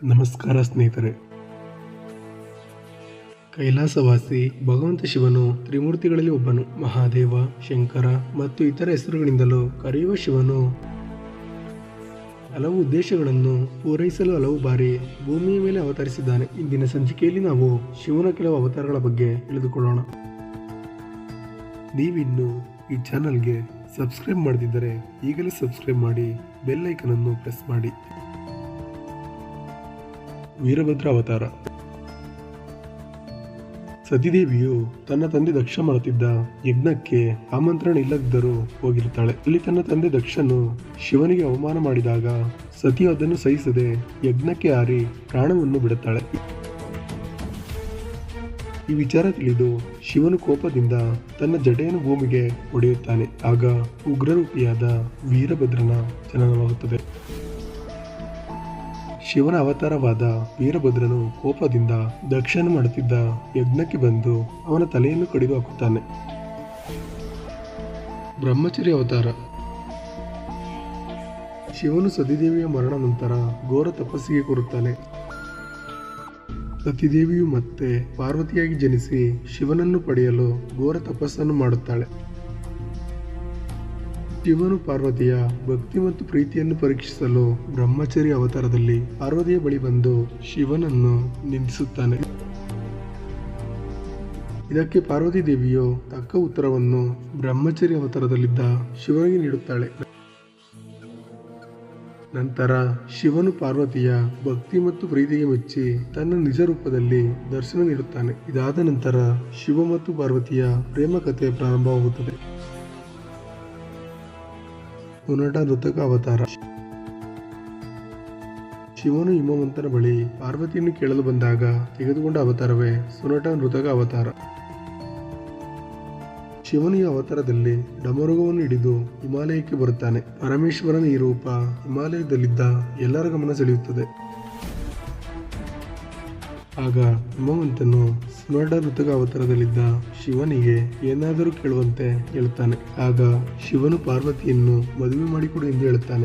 ನಮಸ್ಕಾರ ಸ್ನೇಹಿತರೆ. ಕೈಲಾಸವಾಸಿ ಭಗವಂತ ಶಿವನು ತ್ರಿಮೂರ್ತಿಗಳಲ್ಲಿ ಒಬ್ಬನು. ಮಹಾದೇವ, ಶಂಕರ ಮತ್ತು ಇತರ ಹೆಸರುಗಳಿಂದಲೂ ಕರೆಯುವ ಶಿವನು. ಹಲವು ಉದ್ದೇಶಗಳನ್ನು ಪೂರೈಸಲು ಹಲವು ಬಾರಿ ಭೂಮಿಯ ಮೇಲೆ ಅವತರಿಸಿದ್ದಾನೆ. ಇಂದಿನ ಸಂಚಿಕೆಯಲ್ಲಿ ನಾವು ಶಿವನ ಕೆಲವು ಅವತಾರಗಳ ಬಗ್ಗೆ ತಿಳಿದುಕೊಳ್ಳೋಣ. ನೀವಿನ್ನು ಈ ಚಾನಲ್ಗೆ ಸಬ್ಸ್ಕ್ರೈಬ್ ಮಾಡದಿದ್ದರೆ ಈಗಲೇ ಸಬ್ಸ್ಕ್ರೈಬ್ ಮಾಡಿ ಬೆಲ್ಲೈಕನನ್ನು ಪ್ರೆಸ್ ಮಾಡಿ. ವೀರಭದ್ರ ಅವತಾರ ಸತಿದೇವಿಯು ತನ್ನ ತಂದೆ ದಕ್ಷ ಮಾಡುತ್ತಿದ್ದ ಯಜ್ಞಕ್ಕೆ ಆಮಂತ್ರಣ ಇಲ್ಲದಿದ್ದರೂ ಹೋಗಿರುತ್ತಾಳೆ. ಅಲ್ಲಿ ತನ್ನ ತಂದೆ ದಕ್ಷನು ಶಿವನಿಗೆ ಅವಮಾನ ಮಾಡಿದಾಗ ಸತಿಯು ಅದನ್ನು ಸಹಿಸದೆ ಯಜ್ಞಕ್ಕೆ ಹಾರಿ ಪ್ರಾಣವನ್ನು ಬಿಡುತ್ತಾಳೆ. ಈ ವಿಚಾರ ತಿಳಿದು ಶಿವನು ಕೋಪದಿಂದ ತನ್ನ ಜಡೆಯನ್ನು ಭೂಮಿಗೆ ಹೊಡೆಯುತ್ತಾನೆ. ಆಗ ಉಗ್ರರೂಪಿಯಾದ ವೀರಭದ್ರನ ಜನನವಾಗುತ್ತದೆ. ಶಿವನ ಅವತಾರವಾದ ವೀರಭದ್ರನು ಕೋಪದಿಂದ ದಕ್ಷನ ಮಾಡುತ್ತಿದ್ದ ಯಜ್ಞಕ್ಕೆ ಬಂದು ಅವನ ತಲೆಯನ್ನು ಕಡಿದು ಹಾಕುತ್ತಾನೆ ಬ್ರಹ್ಮಚರ್ಯ ಅವತಾರ. ಶಿವನು ಸತಿದೇವಿಯ ಮರಣ ನಂತರ ಘೋರ ತಪಸ್ಸಿಗೆ ಕೂರುತ್ತಾನೆ. ಸತಿದೇವಿಯು ಮತ್ತೆ ಪಾರ್ವತಿಯಾಗಿ ಜನಿಸಿ ಶಿವನನ್ನು ಪಡೆಯಲು ಘೋರ ತಪಸ್ಸನ್ನು ಮಾಡುತ್ತಾಳೆ. ಶಿವನು ಪಾರ್ವತಿಯ ಭಕ್ತಿ ಮತ್ತು ಪ್ರೀತಿಯನ್ನು ಪರೀಕ್ಷಿಸಲು ಬ್ರಹ್ಮಚರಿ ಅವತಾರದಲ್ಲಿ ಪಾರ್ವತಿಯ ಬಳಿ ಬಂದು ಶಿವನನ್ನು ನಿಂದಿಸುತ್ತಾನೆ ಇದಕ್ಕೆ ಪಾರ್ವತಿ ದೇವಿಯು ತಕ್ಕ ಉತ್ತರವನ್ನು ಬ್ರಹ್ಮಚರಿ ಅವತಾರದಲ್ಲಿದ್ದ ಶಿವನಿಗೆ ನೀಡುತ್ತಾಳೆ. ನಂತರ ಶಿವನು ಪಾರ್ವತಿಯ ಭಕ್ತಿ ಮತ್ತು ಪ್ರೀತಿಗೆ ಮೆಚ್ಚಿ ತನ್ನ ನಿಜ ರೂಪದಲ್ಲಿ ದರ್ಶನ ನೀಡುತ್ತಾನೆ. ಇದಾದ ನಂತರ ಶಿವ ಮತ್ತು ಪಾರ್ವತಿಯ ಪ್ರೇಮ ಕಥೆ ಪ್ರಾರಂಭವಾಗುತ್ತದೆ. ಪುನಟ ನೃತಕ ಅವತಾರ. ಶಿವನು ಹಿಮವಂತನ ಬಳಿ ಪಾರ್ವತಿಯನ್ನು ಕೇಳಲು ಬಂದಾಗ ತೆಗೆದುಕೊಂಡ ಅವತಾರವೇ ಸುನಟ ನೃತಕ ಅವತಾರ. ಶಿವನು ಈ ಅವತಾರದಲ್ಲಿ ಡಮರುಗವನ್ನು ಹಿಡಿದು ಹಿಮಾಲಯಕ್ಕೆ ಬರುತ್ತಾನೆ. ಪರಮೇಶ್ವರನ ಈ ರೂಪ ಹಿಮಾಲಯದಲ್ಲಿದ್ದ ಎಲ್ಲರ ಗಮನ ಸೆಳೆಯುತ್ತದೆ. ಆಗ ಹಿಮವಂತನು ಸ್ಮರಣ ಋತುಗ ಅವತಾರದಲ್ಲಿದ್ದ ಶಿವನಿಗೆ ಏನಾದರೂ ಕೇಳುವಂತೆ ಹೇಳುತ್ತಾನೆ ಆಗ ಶಿವನು ಪಾರ್ವತಿಯನ್ನು ಮದುವೆ ಮಾಡಿಕೊಡು ಎಂದು ಹೇಳುತ್ತಾನೆ.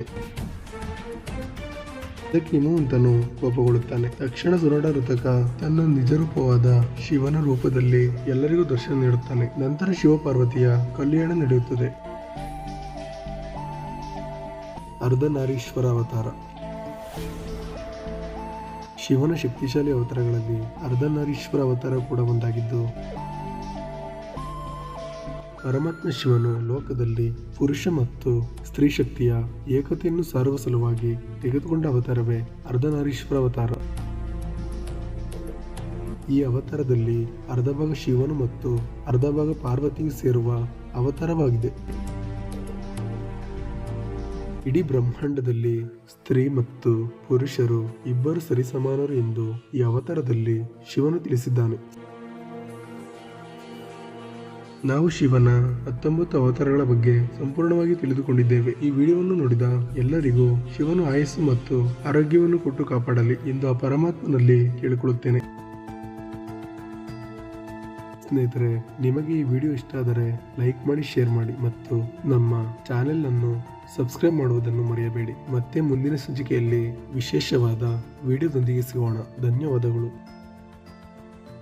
ಅದಕ್ಕೆ ಹಿಮವಂತನು ಕೋಪಗೊಳ್ಳುತ್ತಾನೆ. ತಕ್ಷಣ ಸುರಡ ಋತಕ ತನ್ನ ನಿಜರೂಪವಾದ ಶಿವನ ರೂಪದಲ್ಲಿ ಎಲ್ಲರಿಗೂ ದರ್ಶನ ನೀಡುತ್ತಾನೆ. ನಂತರ ಶಿವಪಾರ್ವತಿಯ ಕಲ್ಯಾಣ ನಡೆಯುತ್ತದೆ. ಅರ್ಧನಾರೀಶ್ವರ ಅವತಾರ. ಶಿವನ ಶಕ್ತಿಶಾಲಿ ಅವತಾರಗಳಲ್ಲಿ ಅರ್ಧನಾರೀಶ್ವರ ಅವತಾರ ಕೂಡ ಒಂದಾಗಿದ್ದು, ಪರಮಾತ್ಮ ಶಿವನು ಲೋಕದಲ್ಲಿ ಪುರುಷ ಮತ್ತು ಸ್ತ್ರೀ ಶಕ್ತಿಯ ಏಕತೆಯನ್ನು ಸಾರುವ ಸಲುವಾಗಿ ತೆಗೆದುಕೊಂಡ ಅವತಾರವೇ ಅರ್ಧನಾರೀಶ್ವರ ಅವತಾರ. ಈ ಅವತಾರದಲ್ಲಿ ಅರ್ಧ ಭಾಗ ಶಿವನು ಮತ್ತು ಅರ್ಧ ಭಾಗ ಪಾರ್ವತಿಯು ಸೇರುವ ಅವತಾರವಾಗಿದೆ. ಇಡೀ ಬ್ರಹ್ಮಾಂಡದಲ್ಲಿ ಸ್ತ್ರೀ ಮತ್ತು ಪುರುಷರು ಇಬ್ಬರು ಸರಿಸಮಾನರು ಎಂದು ಈ ಅವತಾರದಲ್ಲಿ ಶಿವನು ತಿಳಿಸಿದ್ದಾನೆ. ನಾವು ಶಿವನ ಹತ್ತೊಂಬತ್ತು ಅವತಾರಗಳ ಬಗ್ಗೆ ಸಂಪೂರ್ಣವಾಗಿ ತಿಳಿದುಕೊಂಡಿದ್ದೇವೆ. ಈ ವಿಡಿಯೋವನ್ನು ನೋಡಿದ ಎಲ್ಲರಿಗೂ ಶಿವನು ಆಯಸ್ಸು ಮತ್ತು ಆರೋಗ್ಯವನ್ನು ಕೊಟ್ಟು ಕಾಪಾಡಲಿ ಎಂದು ಆ ಪರಮಾತ್ಮನಲ್ಲಿ ಕೇಳಿಕೊಳ್ಳುತ್ತೇನೆ. ಸ್ನೇಹಿತರೆ, ನಿಮಗೆ ಈ ವಿಡಿಯೋ ಇಷ್ಟ ಆದರೆ ಲೈಕ್ ಮಾಡಿ, ಶೇರ್ ಮಾಡಿ ಮತ್ತು ನಮ್ಮ ಚಾನೆಲ್ ಅನ್ನು ಸಬ್ಸ್ಕ್ರೈಬ್ ಮಾಡುವುದನ್ನು ಮರೆಯಬೇಡಿ. ಮತ್ತೆ ಮುಂದಿನ ಸಂಚಿಕೆಯಲ್ಲಿ ವಿಶೇಷವಾದ ವಿಡಿಯೋದೊಂದಿಗೆ ಸಿಗೋಣ. ಧನ್ಯವಾದಗಳು.